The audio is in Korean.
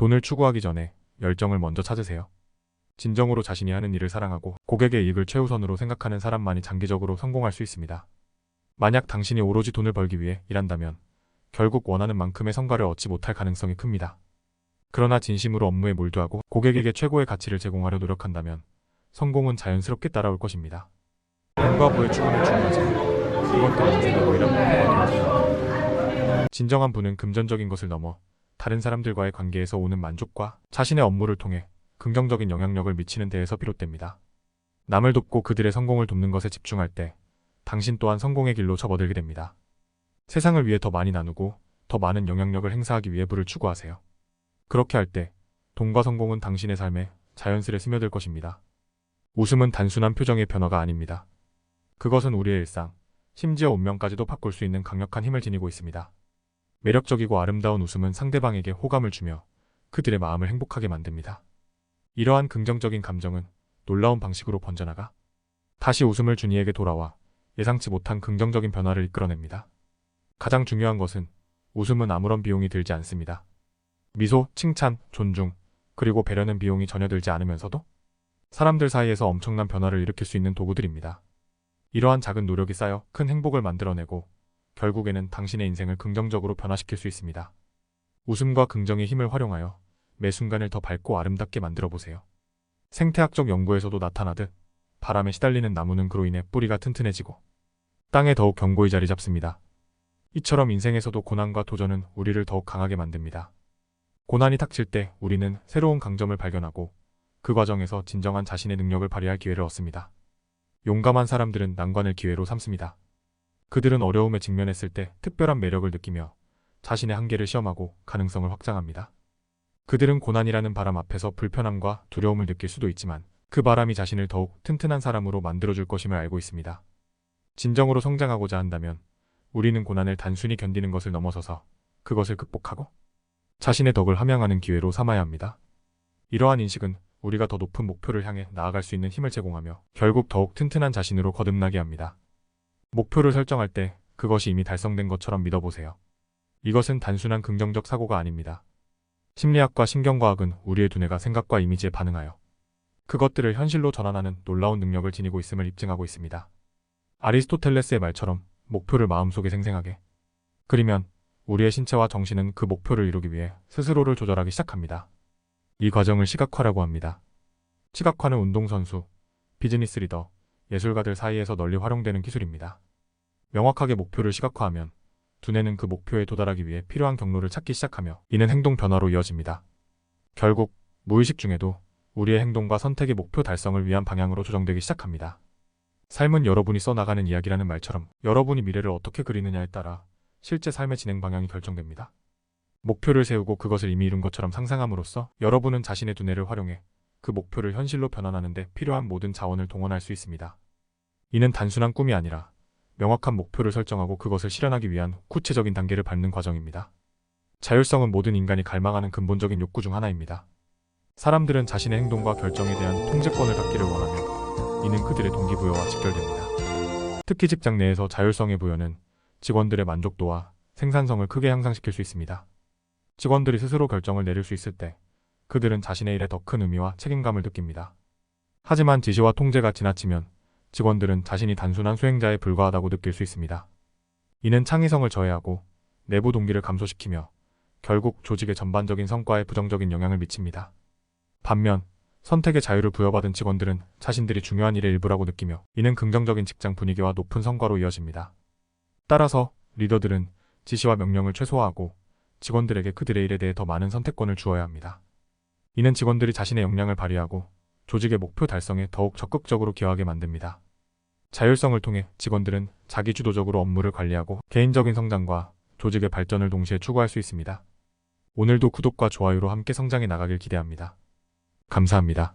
돈을 추구하기 전에 열정을 먼저 찾으세요. 진정으로 자신이 하는 일을 사랑하고 고객의 이익을 최우선으로 생각하는 사람만이 장기적으로 성공할 수 있습니다. 만약 당신이 오로지 돈을 벌기 위해 일한다면 결국 원하는 만큼의 성과를 얻지 못할 가능성이 큽니다. 그러나 진심으로 업무에 몰두하고 고객에게 최고의 가치를 제공하려 노력한다면 성공은 자연스럽게 따라올 것입니다. 돈과 부의 추구는 중요하지만 이것들은 인생의 부가 되어집니다. 진정한 부는 금전적인 것을 넘어 다른 사람들과의 관계에서 오는 만족과 자신의 업무를 통해 긍정적인 영향력을 미치는 데에서 비롯됩니다. 남을 돕고 그들의 성공을 돕는 것에 집중할 때 당신 또한 성공의 길로 접어들게 됩니다. 세상을 위해 더 많이 나누고 더 많은 영향력을 행사하기 위해 부를 추구하세요. 그렇게 할 때 돈과 성공은 당신의 삶에 자연스레 스며들 것입니다. 웃음은 단순한 표정의 변화가 아닙니다. 그것은 우리의 일상, 심지어 운명까지도 바꿀 수 있는 강력한 힘을 지니고 있습니다. 매력적이고 아름다운 웃음은 상대방에게 호감을 주며 그들의 마음을 행복하게 만듭니다. 이러한 긍정적인 감정은 놀라운 방식으로 번져나가 다시 웃음을 준 이에게 돌아와 예상치 못한 긍정적인 변화를 이끌어냅니다. 가장 중요한 것은 웃음은 아무런 비용이 들지 않습니다. 미소, 칭찬, 존중, 그리고 배려는 비용이 전혀 들지 않으면서도 사람들 사이에서 엄청난 변화를 일으킬 수 있는 도구들입니다. 이러한 작은 노력이 쌓여 큰 행복을 만들어내고 결국에는 당신의 인생을 긍정적으로 변화시킬 수 있습니다. 웃음과 긍정의 힘을 활용하여 매 순간을 더 밝고 아름답게 만들어 보세요. 생태학적 연구에서도 나타나듯 바람에 시달리는 나무는 그로 인해 뿌리가 튼튼해지고 땅에 더욱 견고히 자리 잡습니다. 이처럼 인생에서도 고난과 도전은 우리를 더욱 강하게 만듭니다. 고난이 닥칠 때 우리는 새로운 강점을 발견하고 그 과정에서 진정한 자신의 능력을 발휘할 기회를 얻습니다. 용감한 사람들은 난관을 기회로 삼습니다. 그들은 어려움에 직면했을 때 특별한 매력을 느끼며 자신의 한계를 시험하고 가능성을 확장합니다. 그들은 고난이라는 바람 앞에서 불편함과 두려움을 느낄 수도 있지만 그 바람이 자신을 더욱 튼튼한 사람으로 만들어줄 것임을 알고 있습니다. 진정으로 성장하고자 한다면 우리는 고난을 단순히 견디는 것을 넘어서서 그것을 극복하고 자신의 덕을 함양하는 기회로 삼아야 합니다. 이러한 인식은 우리가 더 높은 목표를 향해 나아갈 수 있는 힘을 제공하며 결국 더욱 튼튼한 자신으로 거듭나게 합니다. 목표를 설정할 때 그것이 이미 달성된 것처럼 믿어보세요. 이것은 단순한 긍정적 사고가 아닙니다. 심리학과 신경과학은 우리의 두뇌가 생각과 이미지에 반응하여 그것들을 현실로 전환하는 놀라운 능력을 지니고 있음을 입증하고 있습니다. 아리스토텔레스의 말처럼 목표를 마음속에 생생하게 그리면 우리의 신체와 정신은 그 목표를 이루기 위해 스스로를 조절하기 시작합니다. 이 과정을 시각화라고 합니다. 시각화는 운동선수, 비즈니스 리더, 예술가들 사이에서 널리 활용되는 기술입니다. 명확하게 목표를 시각화하면 두뇌는 그 목표에 도달하기 위해 필요한 경로를 찾기 시작하며 이는 행동 변화로 이어집니다. 결국 무의식 중에도 우리의 행동과 선택의 목표 달성을 위한 방향으로 조정되기 시작합니다. 삶은 여러분이 써나가는 이야기라는 말처럼 여러분이 미래를 어떻게 그리느냐에 따라 실제 삶의 진행 방향이 결정됩니다. 목표를 세우고 그것을 이미 이룬 것처럼 상상함으로써 여러분은 자신의 두뇌를 활용해 그 목표를 현실로 변환하는 데 필요한 모든 자원을 동원할 수 있습니다. 이는 단순한 꿈이 아니라 명확한 목표를 설정하고 그것을 실현하기 위한 구체적인 단계를 밟는 과정입니다. 자율성은 모든 인간이 갈망하는 근본적인 욕구 중 하나입니다. 사람들은 자신의 행동과 결정에 대한 통제권을 갖기를 원하며 이는 그들의 동기부여와 직결됩니다. 특히 직장 내에서 자율성의 부여는 직원들의 만족도와 생산성을 크게 향상시킬 수 있습니다. 직원들이 스스로 결정을 내릴 수 있을 때 그들은 자신의 일에 더 큰 의미와 책임감을 느낍니다. 하지만 지시와 통제가 지나치면 직원들은 자신이 단순한 수행자에 불과하다고 느낄 수 있습니다. 이는 창의성을 저해하고 내부 동기를 감소시키며 결국 조직의 전반적인 성과에 부정적인 영향을 미칩니다. 반면 선택의 자유를 부여받은 직원들은 자신들이 중요한 일의 일부라고 느끼며 이는 긍정적인 직장 분위기와 높은 성과로 이어집니다. 따라서 리더들은 지시와 명령을 최소화하고 직원들에게 그들의 일에 대해 더 많은 선택권을 주어야 합니다. 이는 직원들이 자신의 역량을 발휘하고 조직의 목표 달성에 더욱 적극적으로 기여하게 만듭니다. 자율성을 통해 직원들은 자기 주도적으로 업무를 관리하고 개인적인 성장과 조직의 발전을 동시에 추구할 수 있습니다. 오늘도 구독과 좋아요로 함께 성장해 나가길 기대합니다. 감사합니다.